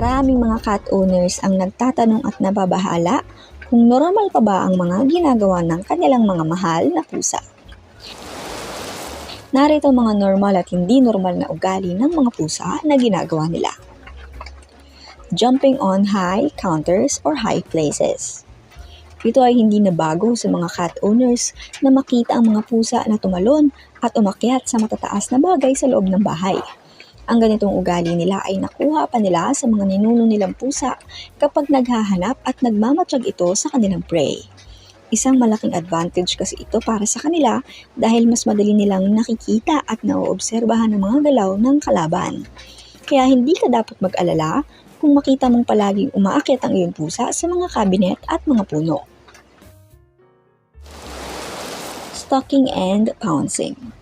Maraming mga cat owners ang nagtatanong at nababahala kung normal pa ba ang mga ginagawa ng kanilang mga mahal na pusa. Narito ang mga normal at hindi normal na ugali ng mga pusa na ginagawa nila. Jumping on high counters or high places. Ito ay hindi na bago sa mga cat owners na makita ang mga pusa na tumalon at umakyat sa matataas na bagay sa loob ng bahay. Ang ganitong ugali nila ay nakuha pa nila sa mga ninuno nilang pusa kapag naghahanap at nagmamatsyag ito sa kanilang prey. Isang malaking advantage kasi ito para sa kanila dahil mas madali nilang nakikita at nauobserbahan ang mga galaw ng kalaban. Kaya hindi ka dapat mag-alala kung makita mong palaging umaakyat ang iyong pusa sa mga kabinet at mga puno. Stalking and pouncing.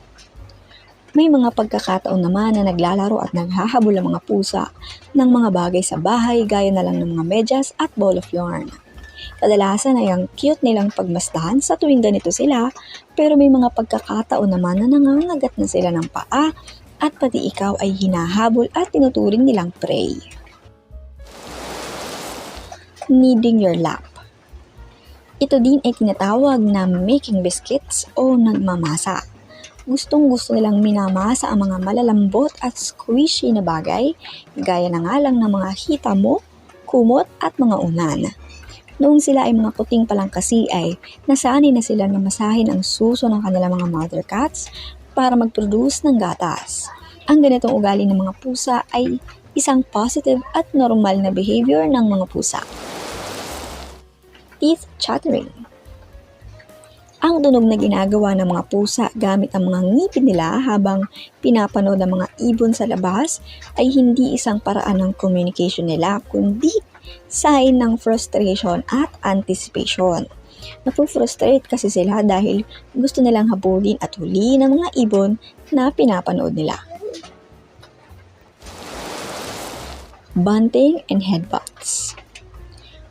May mga pagkakataon naman na naglalaro at naghahabol ang mga pusa ng mga bagay sa bahay gaya na lang ng mga medyas at ball of yarn. Kadalasan ay ang cute nilang pagmasdan sa tuwing ganito sila pero may mga pagkakataon naman na nangangagat na sila ng paa at pati ikaw ay hinahabol at tinuturing nilang prey. Kneading your lap. Ito din ay tinatawag na making biscuits o nagmamasa. Gustong gusto nilang minamasa ang mga malalambot at squishy na bagay, gaya na nga lang ng mga hita mo, kumot at mga unan. Noong sila ay mga puting pa lang kasi ay nasanay na sila na masahin ang suso ng kanilang mga mother cats para mag-produce ng gatas. Ang ganitong ugali ng mga pusa ay isang positive at normal na behavior ng mga pusa. Teeth chattering. Ang tunog na ginagawa ng mga pusa gamit ang mga ngipin nila habang pinapanood ang mga ibon sa labas ay hindi isang paraan ng communication nila kundi sign ng frustration at anticipation. Napufrustrate kasi sila dahil gusto nilang habulin at huliin ang mga ibon na pinapanood nila. Bunting and headbutts.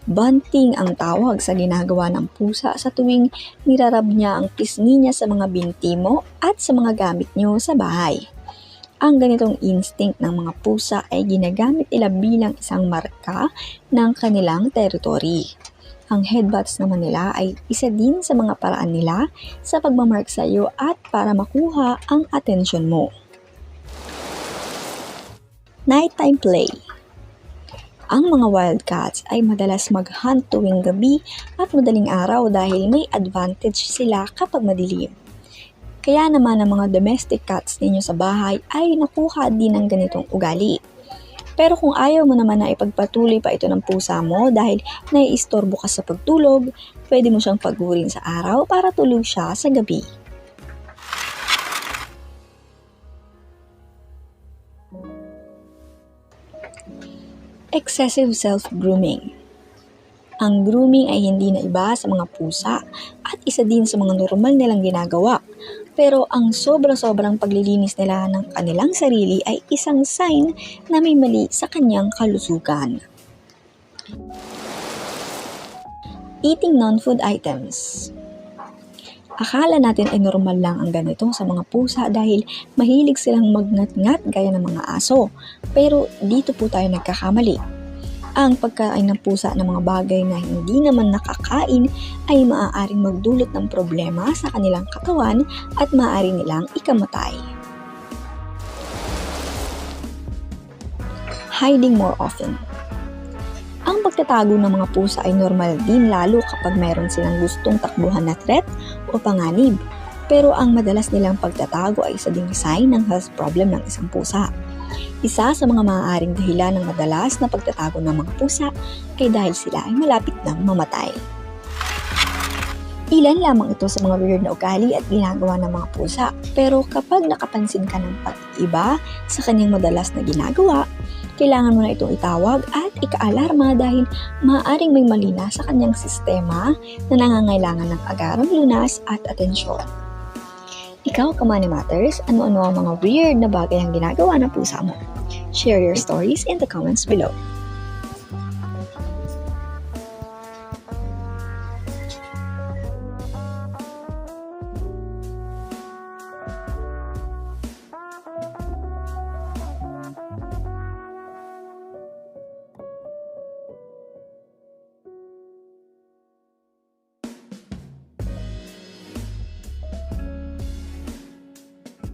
Bunting ang tawag sa ginagawa ng pusa sa tuwing nirarab niya ang pisngi niya sa mga binti mo at sa mga gamit niyo sa bahay. Ang ganitong instinct ng mga pusa ay ginagamit nila bilang isang marka ng kanilang territory. Ang headbutts naman nila ay isa din sa mga paraan nila sa pagmamark sa iyo at para makuha ang atensyon mo. Nighttime play ang mga wildcats ay madalas mag-hunt tuwing gabi at madaling araw dahil may advantage sila kapag madilim. Kaya naman ang mga domestic cats ninyo sa bahay ay nakuha din ng ganitong ugali. Pero kung ayaw mo naman na ipagpatuloy pa ito ng pusa mo dahil naiistorbo ka sa pagtulog, pwede mo siyang pagurin sa araw para tulog siya sa gabi. Excessive self-grooming. Ang grooming ay hindi na iba sa mga pusa at isa din sa mga normal nilang ginagawa. Pero ang sobra-sobrang paglilinis nila ng kanilang sarili ay isang sign na may mali sa kanyang kalusugan. Eating non-food items. Akala natin ay normal lang ang ganito sa mga pusa dahil mahilig silang magngat-ngat gaya ng mga aso. Pero dito po tayo nagkakamali. Ang pagkain ng pusa ng mga bagay na hindi naman nakakain ay maaaring magdulot ng problema sa kanilang katawan at maaari nilang ikamatay. Hiding more often. Pagtatago ng mga pusa ay normal din lalo kapag mayroon silang gustong takbuhan na threat o panganib. Pero ang madalas nilang pagtatago ay isa ding sign ng health problem ng isang pusa. Isa sa mga maaaring dahilan ng madalas na pagtatago ng mga pusa ay dahil sila ay malapit nang mamatay. Ilan lamang ito sa mga weird na ugali at ginagawa ng mga pusa. Pero kapag nakapansin ka ng pag-iba sa kanyang madalas na ginagawa, kailangan mo na itong itawag at ikaalarma dahil maaaring may mali na sa kanyang sistema na nangangailangan ng agarang lunas at atensyon. Ikaw, Kamani Matters, ano-ano ang mga weird na bagay ang ginagawa ng pusa mo? Share your stories in the comments below.